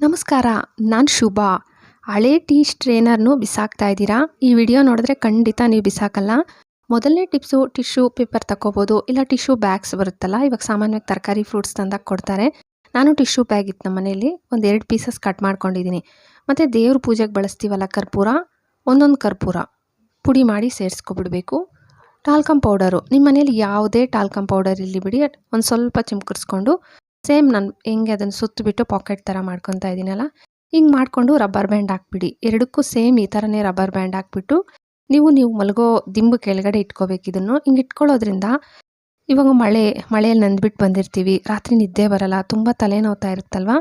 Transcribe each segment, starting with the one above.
ನಮಸ್ಕಾರ, ನಾನು ಶುಭ. ಹಳೆ ಟೀ ಸ್ಟ್ರೇನರ್ನು ಬಿಸಾಕ್ತಾ ಇದ್ದೀರಾ? ಈ ವಿಡಿಯೋ ನೋಡಿದ್ರೆ ಖಂಡಿತ ನೀವು ಬಿಸಾಕಲ್ಲ. ಮೊದಲನೇ ಟಿಪ್ಸು, ಟಿಶ್ಯೂ ಪೇಪರ್ ತಗೋಬೋದು ಇಲ್ಲ, ಟಿಶ್ಯೂ ಬ್ಯಾಗ್ಸ್ ಬರುತ್ತಲ್ಲ? ಇವಾಗ ಸಾಮಾನ್ಯವಾಗಿ ತರಕಾರಿ ಫ್ರೂಟ್ಸ್ ತಂದಾಗ ಕೊಡ್ತಾರೆ. ನಾನು ಟಿಶ್ಯೂ ಬ್ಯಾಗ್ ಇತ್ತು ನಮ್ಮ ಮನೇಲಿ ಒಂದು ಎರಡು ಪೀಸಸ್ ಕಟ್ ಮಾಡ್ಕೊಂಡಿದ್ದೀನಿ. ಮತ್ತು ದೇವ್ರ ಪೂಜೆಗೆ ಬಳಸ್ತೀವಲ್ಲ ಕರ್ಪೂರ? ಒಂದೊಂದು ಕರ್ಪೂರ. ಪುಡಿ ಮಾಡಿ ಸೇರಿಸ್ಕೊಬಿಡ್ಬೇಕು. ಟಾಲ್ಕಮ್ ಪೌಡರು ನಿಮ್ಮ ಮನೇಲಿ ಯಾವುದೇ ಟಾಲ್ಕಮ್ ಪೌಡರ್ ಇರಲಿ ಬಿಡಿ. ಒಂದು ಸ್ವಲ್ಪ ಚಿಮ್ಕರಿಸ್ಕೊಂಡು ಸೇಮ್ ನಾನು ಹೆಂಗೆ ಅದನ್ನು ಸುತ್ತಬಿಟ್ಟು ಪಾಕೆಟ್ ಥರ ಮಾಡ್ಕೊತಾ ಇದ್ದೀನಲ್ಲ ಹಿಂಗೆ ಮಾಡಿಕೊಂಡು ರಬ್ಬರ್ ಬ್ಯಾಂಡ್ ಹಾಕ್ಬಿಡಿ. ಎರಡಕ್ಕೂ ಸೇಮ್ ಈ ಥರನೇ ರಬ್ಬರ್ ಬ್ಯಾಂಡ್ ಹಾಕ್ಬಿಟ್ಟು ನೀವು ನೀವು ಮಲಗೋ ದಿಂಬು ಕೆಳಗಡೆ ಇಟ್ಕೋಬೇಕು ಇದನ್ನು. ಹಿಂಗೆ ಇಟ್ಕೊಳ್ಳೋದ್ರಿಂದ ಇವಾಗ ಮಳೆ, ಮಳೆಯಲ್ಲಿ ನಂದ್ಬಿಟ್ಟು ಬಂದಿರ್ತೀವಿ, ರಾತ್ರಿ ನಿದ್ದೆ ಬರಲ್ಲ, ತುಂಬ ತಲೆನೋವ್ತಾ ಇರುತ್ತಲ್ವ?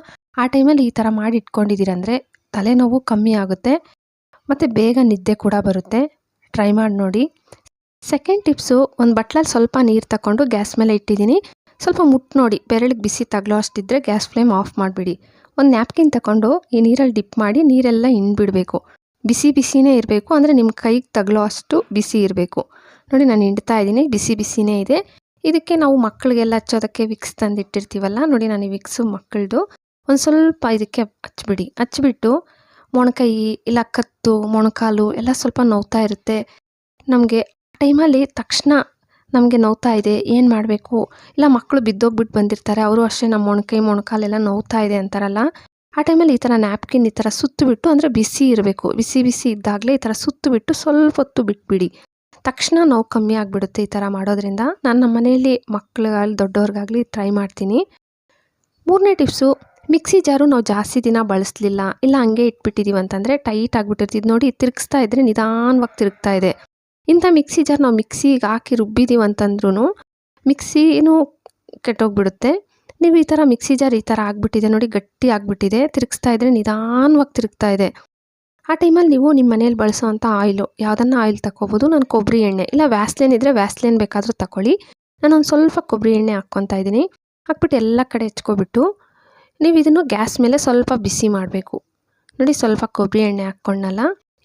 ಆ ಟೈಮಲ್ಲಿ ಈ ಥರ ಮಾಡಿ ಇಟ್ಕೊಂಡಿದ್ದೀರಂದರೆ ತಲೆನೋವು ಕಮ್ಮಿ ಆಗುತ್ತೆ, ಮತ್ತು ಬೇಗ ನಿದ್ದೆ ಕೂಡ ಬರುತ್ತೆ. ಟ್ರೈ ಮಾಡಿ ನೋಡಿ. ಸೆಕೆಂಡ್ ಟಿಪ್ಸು, ಒಂದು ಬಟ್ಲಲ್ಲಿ ಸ್ವಲ್ಪ ನೀರು ತಗೊಂಡು ಗ್ಯಾಸ್ ಮೇಲೆ ಇಟ್ಟಿದ್ದೀನಿ. ಸ್ವಲ್ಪ ಮುಟ್ಟು ನೋಡಿ, ಬೆರಳಿಗೆ ಬಿಸಿ ತಗಲೋ ಅಷ್ಟಿದ್ರೆ ಗ್ಯಾಸ್ ಫ್ಲೇಮ್ ಆಫ್ ಮಾಡಿಬಿಡಿ. ಒಂದು ನ್ಯಾಪ್ಕಿನ್ ತಗೊಂಡು ಈ ನೀರಲ್ಲಿ ಡಿಪ್ ಮಾಡಿ ನೀರೆಲ್ಲ ಹಿಂಡ್ಬಿಡಬೇಕು. ಬಿಸಿ ಬಿಸಿನೇ ಇರಬೇಕು, ಅಂದರೆ ನಿಮ್ಮ ಕೈಗೆ ತಗಲೋ ಅಷ್ಟು ಬಿಸಿ ಇರಬೇಕು. ನೋಡಿ, ನಾನು ಹಿಂಡ್ತಾ ಇದ್ದೀನಿ ಬಿಸಿ ಬಿಸಿನೇ ಇದೆ. ಇದಕ್ಕೆ ನಾವು ಮಕ್ಕಳಿಗೆಲ್ಲ ಹಚ್ಚೋದಕ್ಕೆ ವಿಕ್ಸ್ ತಂದಿಟ್ಟಿರ್ತೀವಲ್ಲ, ನೋಡಿ ನಾನು ಈ ವಿಕ್ಸು ಮಕ್ಕಳದು ಒಂದು ಸ್ವಲ್ಪ ಇದಕ್ಕೆ ಹಚ್ಬಿಡಿ. ಹಚ್ಚಿಬಿಟ್ಟು ಮೊಣಕೈ, ಇಲ್ಲ ಕತ್ತು, ಮೊಣಕಾಲು ಎಲ್ಲ ಸ್ವಲ್ಪ ನೋವ್ತಾ ಇರುತ್ತೆ. ನಮಗೆ ಟೈಮಲ್ಲಿ ತಕ್ಷಣ ನಮಗೆ ನೋವ್ತಾ ಇದೆ, ಏನು ಮಾಡಬೇಕು? ಇಲ್ಲ ಮಕ್ಕಳು ಬಿದ್ದೋಗ್ಬಿಟ್ಟು ಬಂದಿರ್ತಾರೆ, ಅವರು ಅಷ್ಟೇ ನಮ್ಮ ಮೊಣಕೈ ಮೊಣಕಾಲೆಲ್ಲ ನೋವ್ತಾ ಇದೆ ಅಂತಾರಲ್ಲ? ಆ ಟೈಮಲ್ಲಿ ಈ ಥರ ನ್ಯಾಪ್ಕಿನ್ ಈ ಥರ ಸುತ್ತುಬಿಟ್ಟು ಅಂದರೆ ಬಿಸಿ ಇರಬೇಕು. ಬಿಸಿ ಬಿಸಿ ಇದ್ದಾಗಲೇ ಈ ಥರ ಸುತ್ತುಬಿಟ್ಟು ಸ್ವಲ್ಪ ಹೊತ್ತು ಬಿಟ್ಬಿಡಿ. ತಕ್ಷಣ ನೋವು ಕಮ್ಮಿ ಆಗಿಬಿಡುತ್ತೆ ಈ ಥರ ಮಾಡೋದ್ರಿಂದ. ನಾನು ನಮ್ಮ ಮನೆಯಲ್ಲಿ ಮಕ್ಳಿಗಾಗಲಿ, ದೊಡ್ಡವ್ರಿಗಾಗಲಿ ಟ್ರೈ ಮಾಡ್ತೀನಿ. ಮೂರನೇ ಟಿಪ್ಸು, ಮಿಕ್ಸಿ ಜಾರು ನಾವು ಜಾಸ್ತಿ ದಿನ ಬಳಸಲಿಲ್ಲ. ಇಲ್ಲ ಹಂಗೆ ಇಟ್ಬಿಟ್ಟಿದ್ದೀವಿ ಅಂತಂದರೆ ಟೈಟ್ ಆಗಿಬಿಟ್ಟಿರ್ತಿದ್ದು ನೋಡಿ ತಿರುಗಿಸ್ತಾ ಇದ್ದರೆ ನಿಧಾನವಾಗಿ ತಿರುಗ್ತಾ ಇದೆ. ಇಂಥ ಮಿಕ್ಸಿ ಜಾರ್ ನಾವು ಮಿಕ್ಸಿಗೆ ಹಾಕಿ ರುಬ್ಬಿದ್ದೀವಿ ಅಂತಂದ್ರೂ ಮಿಕ್ಸಿನೂ ಕೆಟ್ಟೋಗ್ಬಿಡುತ್ತೆ. ನೀವು ಈ ಥರ ಮಿಕ್ಸಿ ಜಾರ್ ಈ ಥರ ಆಗಿಬಿಟ್ಟಿದೆ ನೋಡಿ, ಗಟ್ಟಿ ಆಗಿಬಿಟ್ಟಿದೆ. ತಿರುಗಿಸ್ತಾ ಇದ್ದರೆ ನಿಧಾನವಾಗಿ ತಿರುಗ್ತಾ ಇದೆ. ಆ ಟೈಮಲ್ಲಿ ನೀವು ನಿಮ್ಮ ಮನೇಲಿ ಬಳಸೋವಂಥ ಆಯಿಲು, ಯಾವುದನ್ನು ಆಯಿಲ್ ತಗೋಬೋದು ನಾನು ಕೊಬ್ಬರಿ ಎಣ್ಣೆ, ಇಲ್ಲ ವ್ಯಾಸ್ಲೇನ್ ಇದ್ದರೆ ವ್ಯಾಸ್ಲೇನ್ ಬೇಕಾದರೂ ತಗೊಳ್ಳಿ ನಾನೊಂದು ಸ್ವಲ್ಪ ಕೊಬ್ಬರಿ ಎಣ್ಣೆ ಹಾಕ್ಕೊತಾ ಇದ್ದೀನಿ. ಹಾಕ್ಬಿಟ್ಟು ಎಲ್ಲ ಕಡೆ ಹೆಚ್ಕೊಬಿಟ್ಟು ನೀವು ಇದನ್ನು ಗ್ಯಾಸ್ ಮೇಲೆ ಸ್ವಲ್ಪ ಬಿಸಿ ಮಾಡಬೇಕು. ನೋಡಿ, ಸ್ವಲ್ಪ ಕೊಬ್ಬರಿ ಎಣ್ಣೆ ಹಾಕ್ಕೊಂಡಲ್ಲ.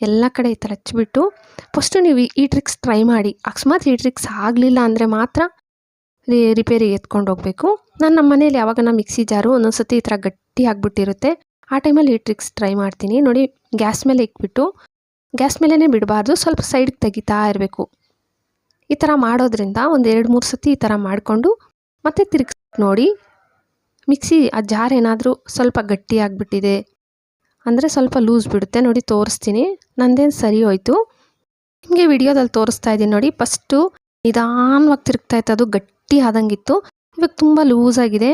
ಎಲ್ಲ ಕಡೆ ಈ ಥರ ಹಚ್ಚಿಬಿಟ್ಟು ಫಸ್ಟು ನೀವು ಈ ಟ್ರಿಕ್ಸ್ ಟ್ರೈ ಮಾಡಿ. ಅಕಸ್ಮಾತ್ ಈ ಟ್ರಿಕ್ಸ್ ಆಗಲಿಲ್ಲ ಅಂದರೆ ಮಾತ್ರ ರಿಪೇರಿಗೆ ಎತ್ಕೊಂಡು ಹೋಗಬೇಕು. ನಾನು ನಮ್ಮ ಮನೇಲಿ ಯಾವಾಗನ ಮಿಕ್ಸಿ ಜಾರು ಒಂದೊಂದು ಸತಿ ಈ ಥರ ಗಟ್ಟಿ ಆಗಿಬಿಟ್ಟಿರುತ್ತೆ. ಆ ಟೈಮಲ್ಲಿ ಈ ಟ್ರಿಕ್ಸ್ ಟ್ರೈ ಮಾಡ್ತೀನಿ. ನೋಡಿ ಗ್ಯಾಸ್ ಮೇಲೆ ಇಕ್ಬಿಟ್ಟು ಗ್ಯಾಸ್ ಮೇಲೇ ಬಿಡಬಾರ್ದು. ಸ್ವಲ್ಪ ಸೈಡ್ಗೆ ತೆಗಿತಾ ಇರಬೇಕು. ಈ ಥರ ಮಾಡೋದ್ರಿಂದ ಒಂದು ಎರಡು ಮೂರು ಸತಿ ಈ ಥರ ಮಾಡಿಕೊಂಡು ಮತ್ತೆ ತಿರುಗಿಸ್ ನೋಡಿ. ಮಿಕ್ಸಿ ಆ ಜಾರ್ ಏನಾದರೂ ಸ್ವಲ್ಪ ಗಟ್ಟಿ ಆಗಿಬಿಟ್ಟಿದೆ. ಅಂದರೆ ಸ್ವಲ್ಪ ಲೂಸ್ ಬಿಡುತ್ತೆ. ನೋಡಿ, ತೋರಿಸ್ತೀನಿ. ನಂದೇನು ಸರಿ ಹೋಯ್ತು. ನಿಮಗೆ ವಿಡಿಯೋದಲ್ಲಿ ತೋರಿಸ್ತಾ ಇದ್ದೀನಿ ನೋಡಿ. ಫಸ್ಟು ನಿಧಾನವಾಗಿ ತಿರುಗ್ತಾ ಇತ್ತು. ಅದು ಗಟ್ಟಿ ಆದಂಗಿತ್ತು. ಇವಾಗ ತುಂಬ ಆಗಿದೆ.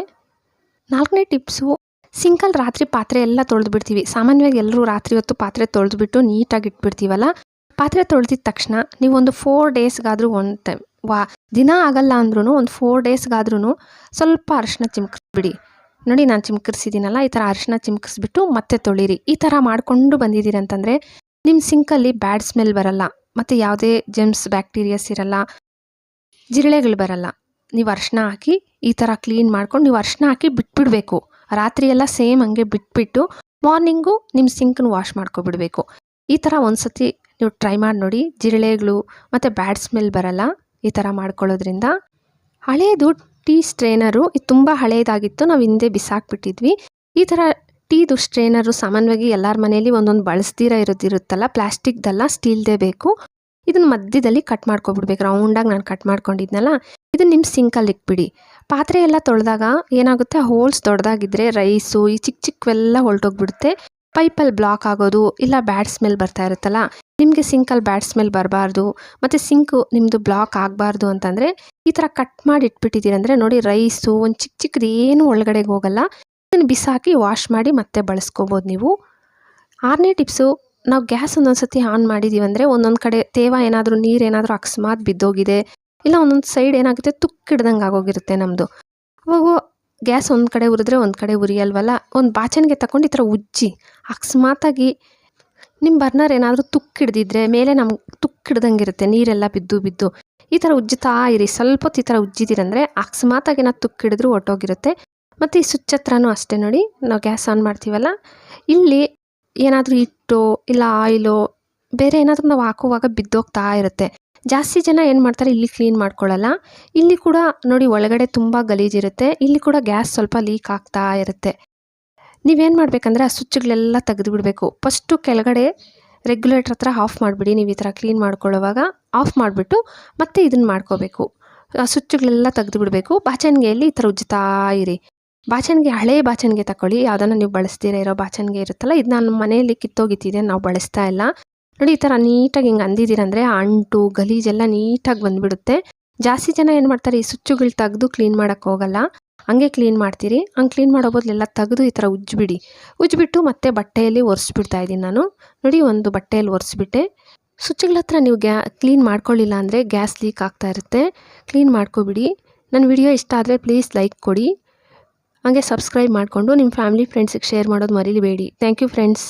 ನಾಲ್ಕನೇ ಟಿಪ್ಸು, ಸಿಂಕಲ್ ರಾತ್ರಿ ಪಾತ್ರೆ ಎಲ್ಲ ತೊಳೆದು ಬಿಡ್ತೀವಿ. ಸಾಮಾನ್ಯವಾಗಿ ಎಲ್ಲರೂ ರಾತ್ರಿ ಹೊತ್ತು ಪಾತ್ರೆ ತೊಳೆದುಬಿಟ್ಟು ನೀಟಾಗಿ ಇಟ್ಬಿಡ್ತೀವಲ್ಲ? ಪಾತ್ರೆ ತೊಳೆದಿದ ತಕ್ಷಣ ನೀವು ಒಂದು ಫೋರ್ ಡೇಸ್ಗಾದರೂ ಒನ್ ಟೈಮ್ ವಾ, ದಿನ ಆಗಲ್ಲ ಅಂದ್ರೂ ಒಂದು ಫೋರ್ ಡೇಸ್ಗಾದ್ರೂ ಸ್ವಲ್ಪ ಅರಶಿನ ಚಿಮ್ಕಿಸ್ಬಿಡಿ ನೋಡಿ ನಾನು ಚಿಮ್ಕರ್ಸಿದ್ದೀನಲ್ಲ, ಈ ಥರ ಅರಿಶಿನ ಚಿಮ್ಕಿಸ್ಬಿಟ್ಟು ಮತ್ತೆ ತೊಳಿರಿ. ಈ ಥರ ಮಾಡಿಕೊಂಡು ಬಂದಿದ್ದೀರಿ ಅಂತಂದರೆ ನಿಮ್ಮ ಸಿಂಕಲ್ಲಿ ಬ್ಯಾಡ್ ಸ್ಮೆಲ್ ಬರಲ್ಲ, ಮತ್ತು ಯಾವುದೇ ಜೆಮ್ಸ್ ಬ್ಯಾಕ್ಟೀರಿಯಾಸ್ ಇರಲ್ಲ, ಜಿರಳೆಗಳು ಬರಲ್ಲ. ನೀವು ಅರಿಶಿನ ಹಾಕಿ ಈ ಥರ ಕ್ಲೀನ್ ಮಾಡ್ಕೊಂಡು ನೀವು ಅರಿಶಿನ ಹಾಕಿ ಬಿಟ್ಬಿಡಬೇಕು. ರಾತ್ರಿ ಎಲ್ಲ ಸೇಮ್ ಹಂಗೆ ಬಿಟ್ಬಿಟ್ಟು ಮಾರ್ನಿಂಗು ನಿಮ್ಮ ಸಿಂಕನ್ನು ವಾಶ್ ಮಾಡ್ಕೊಬಿಡಬೇಕು. ಈ ಥರ ಒಂದು ಸತಿ ನೀವು ಟ್ರೈ ಮಾಡಿ ನೋಡಿ, ಜಿರಳೆಗಳು ಮತ್ತು ಬ್ಯಾಡ್ ಸ್ಮೆಲ್ ಬರಲ್ಲ, ಈ ಥರ ಮಾಡ್ಕೊಳ್ಳೋದ್ರಿಂದ ಹಳೇದು ಟೀ ಸ್ಟ್ರೇನರು ಇದು ತುಂಬ ಹಳೆಯದಾಗಿತ್ತು ನಾವು ಹಿಂದೆ ಬಿಸಾಕ್ಬಿಟ್ಟಿದ್ವಿ. ಈ ಥರ ಟೀದು ಸ್ಟ್ರೇನರು ಸಾಮಾನ್ಯವಾಗಿ ಎಲ್ಲರ ಮನೆಯಲ್ಲಿ ಒಂದೊಂದು ಬಳಸ್ದಿರ ಇರೋದಿರುತ್ತಲ್ಲ, ಪ್ಲಾಸ್ಟಿಕ್ದಲ್ಲ ಸ್ಟೀಲ್ದೇ ಬೇಕು. ಇದನ್ನು ಮಧ್ಯದಲ್ಲಿ ಕಟ್ ಮಾಡ್ಕೊಬಿಡ್ಬೇಕು, ರೌಂಡಾಗಿ ನಾನು ಕಟ್ ಮಾಡ್ಕೊಂಡಿದ್ನಲ್ಲ, ಇದನ್ನು ನಿಮ್ಮ ಸಿಂಕಲ್ಲಿ ಇಟ್ಬಿಡಿ. ಪಾತ್ರೆ ಎಲ್ಲ ತೊಳೆದಾಗ ಏನಾಗುತ್ತೆ, ಹೋಲ್ಸ್ ದೊಡ್ಡದಾಗಿದ್ದರೆ ರೈಸು, ಈ ಚಿಕ್ಕ ಚಿಕ್ಕವೆಲ್ಲ ಹೊಲ್ಟೋಗ್ಬಿಡುತ್ತೆ. ಪೈಪಲ್ಲಿ ಬ್ಲಾಕ್ ಆಗೋದು ಇಲ್ಲ ಬ್ಯಾಡ್ ಸ್ಮೆಲ್ ಬರ್ತಾ ಇರುತ್ತಲ್ಲ, ನಿಮಗೆ ಸಿಂಕಲ್ಲಿ ಬ್ಯಾಡ್ ಸ್ಮೆಲ್ ಬರಬಾರ್ದು, ಮತ್ತು ಸಿಂಕು ನಿಮ್ಮದು ಬ್ಲಾಕ್ ಆಗಬಾರ್ದು ಅಂತಂದರೆ ಈ ಥರ ಕಟ್ ಮಾಡಿ ಇಟ್ಬಿಟ್ಟಿದ್ದೀರಂದರೆ ನೋಡಿ ರೈಸು ಒಂದು ಚಿಕ್ಕ ಚಿಕ್ಕದು ಏನು ಒಳಗಡೆಗೆ ಹೋಗಲ್ಲ. ಇದನ್ನು ಬಿಸಾಕಿ ವಾಶ್ ಮಾಡಿ ಮತ್ತೆ ಬಳಸ್ಕೋಬೋದು ನೀವು. ಆರನೇ ಟಿಪ್ಸು, ನಾವು ಗ್ಯಾಸ್ ಒಂದೊಂದು ಸತಿ ಆನ್ ಮಾಡಿದ್ದೀವಿ ಅಂದರೆ ಒಂದೊಂದು ಕಡೆ ತೇವ ಏನಾದರೂ ನೀರು ಏನಾದರೂ ಅಕಸ್ಮಾತ್ ಬಿದ್ದೋಗಿದೆ, ಇಲ್ಲ ಒಂದೊಂದು ಸೈಡ್ ಏನಾಗುತ್ತೆ ತುಕ್ಕಿಡ್ದಂಗೆ ಆಗೋಗಿರುತ್ತೆ ನಮ್ಮದು ಅವಾಗ ಗ್ಯಾಸ್ ಒಂದು ಕಡೆ ಉರಿದ್ರೆ ಒಂದು ಕಡೆ ಉರಿಯಲ್ವಲ್ಲ ಒಂದು ಬಾಚಣಿಗೆ ತಗೊಂಡು ಈ ಥರ ಉಜ್ಜಿ ಅಕಸ್ಮಾತಾಗಿ ನಿಮ್ಮ ಬರ್ನರ್ ಏನಾದರೂ ತುಕ್ಕಿಡ್ದಿದ್ರೆ ಮೇಲೆ ನಮ್ಗೆ ತುಕ್ಕಿಡ್ದಂಗೆ ಇರುತ್ತೆ ನೀರೆಲ್ಲ ಬಿದ್ದು ಬಿದ್ದು. ಈ ಥರ ಉಜ್ಜುತ್ತಾ ಇರಿ. ಸ್ವಲ್ಪ ಹೊತ್ತು ಈ ಥರ ಉಜ್ಜಿದಿರಂದರೆ ಅಕಸ್ಮಾತಾಗಿ ಏನಾದ್ರು ತುಕ್ಕಿಡಿದ್ರೂ ಹೊಟ್ಟೋಗಿರುತ್ತೆ ಮತ್ತು ಈ ಸ್ವಿಚ್ ಹತ್ರನೂ ಅಷ್ಟೇ ನೋಡಿ. ನಾವು ಗ್ಯಾಸ್ ಆನ್ ಮಾಡ್ತೀವಲ್ಲ? ಇಲ್ಲಿ ಏನಾದರೂ ಹಿಟ್ಟು ಇಲ್ಲ ಆಯಿಲು ಬೇರೆ ಏನಾದರೂ ನಾವು ಹಾಕುವಾಗ ಬಿದ್ದೋಗ್ತಾ ಇರುತ್ತೆ. ಜಾಸ್ತಿ ಜನ ಏನು ಮಾಡ್ತಾರೆ, ಇಲ್ಲಿ ಕ್ಲೀನ್ ಮಾಡ್ಕೊಳ್ಳಲ್ಲ. ಇಲ್ಲಿ ಕೂಡ ನೋಡಿ ಒಳಗಡೆ ತುಂಬ ಗಲೀಜಿರುತ್ತೆ ಇಲ್ಲಿ ಕೂಡ ಗ್ಯಾಸ್ ಸ್ವಲ್ಪ ಲೀಕ್ ಆಗ್ತಾ ಇರುತ್ತೆ. ನೀವೇನು ಮಾಡಬೇಕಂದ್ರೆ, ಆ ಸ್ವಿಚ್ಗಳೆಲ್ಲ ತೆಗೆದು ಬಿಡಬೇಕು ಫಸ್ಟು ಕೆಳಗಡೆ ರೆಗ್ಯುಲೇಟರ್ ಹತ್ರ ಆಫ್ ಮಾಡಿಬಿಡಿ. ನೀವು ಈ ಥರ ಕ್ಲೀನ್ ಮಾಡ್ಕೊಳ್ಳೋವಾಗ ಆಫ್ ಮಾಡಿಬಿಟ್ಟು ಮತ್ತೆ ಇದನ್ನು ಮಾಡ್ಕೋಬೇಕು. ಆ ಸ್ವಿಚ್ಗಳೆಲ್ಲ ತೆಗೆದು ಬಿಡಬೇಕು ಬಾಚಣಿಗೆಯಲ್ಲಿ ಈ ಥರ ಉಜ್ಜುತ್ತಾ ಇರಿ. ಬಾಚಣಿಗೆ, ಹಳೆ ಬಾಚಣಿಗೆ ತಗೊಳ್ಳಿ ಯಾವುದನ್ನು ನೀವು ಬಳಸ್ತೀರ ಇರೋ ಬಾಚಣಿಗೆ ಇರುತ್ತಲ್ಲ ಇದು ನಾನು ಮನೆಯಲ್ಲಿ ಕಿತ್ತೋಗಿತ್ತಿದೆ, ನಾವು ಬಳಸ್ತಾ ಇಲ್ಲ. ನೋಡಿ, ಈ ಥರ ನೀಟಾಗಿ ಹಿಂಗೆ ಅಂದಿದ್ದೀರಂದರೆ ಅಂಟು ಗಲೀಜೆಲ್ಲ ನೀಟಾಗಿ ಬಂದುಬಿಡುತ್ತೆ. ಜಾಸ್ತಿ ಜನ ಏನು ಮಾಡ್ತಾರೆ, ಈ ಸುಚ್ಚುಗಳು ತೆಗೆದು ಕ್ಲೀನ್ ಮಾಡೋಕ್ಕೆ ಹೋಗಲ್ಲ. ಹಂಗೆ ಕ್ಲೀನ್ ಮಾಡ್ತೀರಿ. ಹಂಗೆ ಕ್ಲೀನ್ ಮಾಡೋ ಬದಲೆಲ್ಲ ತೆಗೆದು ಈ ಥರ ಉಜ್ಜಿಬಿಡಿ. ಉಜ್ಜಿಬಿಟ್ಟು ಮತ್ತೆ ಬಟ್ಟೆಯಲ್ಲಿ ಒರೆಸ್ಬಿಡ್ತಾ ಇದ್ದೀನಿ ನಾನು. ನೋಡಿ, ಒಂದು ಬಟ್ಟೆಯಲ್ಲಿ ಒರೆಸ್ಬಿಟ್ಟೆ. ಸುಚ್ಚುಗಳ ಹತ್ರ ನೀವು ಗ್ಯಾ ಕ್ಲೀನ್ ಮಾಡ್ಕೊಳ್ಳಿಲ್ಲ ಅಂದರೆ ಗ್ಯಾಸ್ ಲೀಕ್ ಆಗ್ತಾ ಇರುತ್ತೆ. ಕ್ಲೀನ್ ಮಾಡ್ಕೊಬಿಡಿ. ನನ್ನ ವಿಡಿಯೋ ಇಷ್ಟ ಆದರೆ ಪ್ಲೀಸ್ ಲೈಕ್ ಕೊಡಿ. ಹಾಗೆ ಸಬ್ಸ್ಕ್ರೈಬ್ ಮಾಡಿಕೊಂಡು ನಿಮ್ಮ ಫ್ಯಾಮಿಲಿ ಫ್ರೆಂಡ್ಸಿಗೆ ಶೇರ್ ಮಾಡೋದು ಮರೀಲಿಬೇಡಿ ಥ್ಯಾಂಕ್ ಯು ಫ್ರೆಂಡ್ಸ್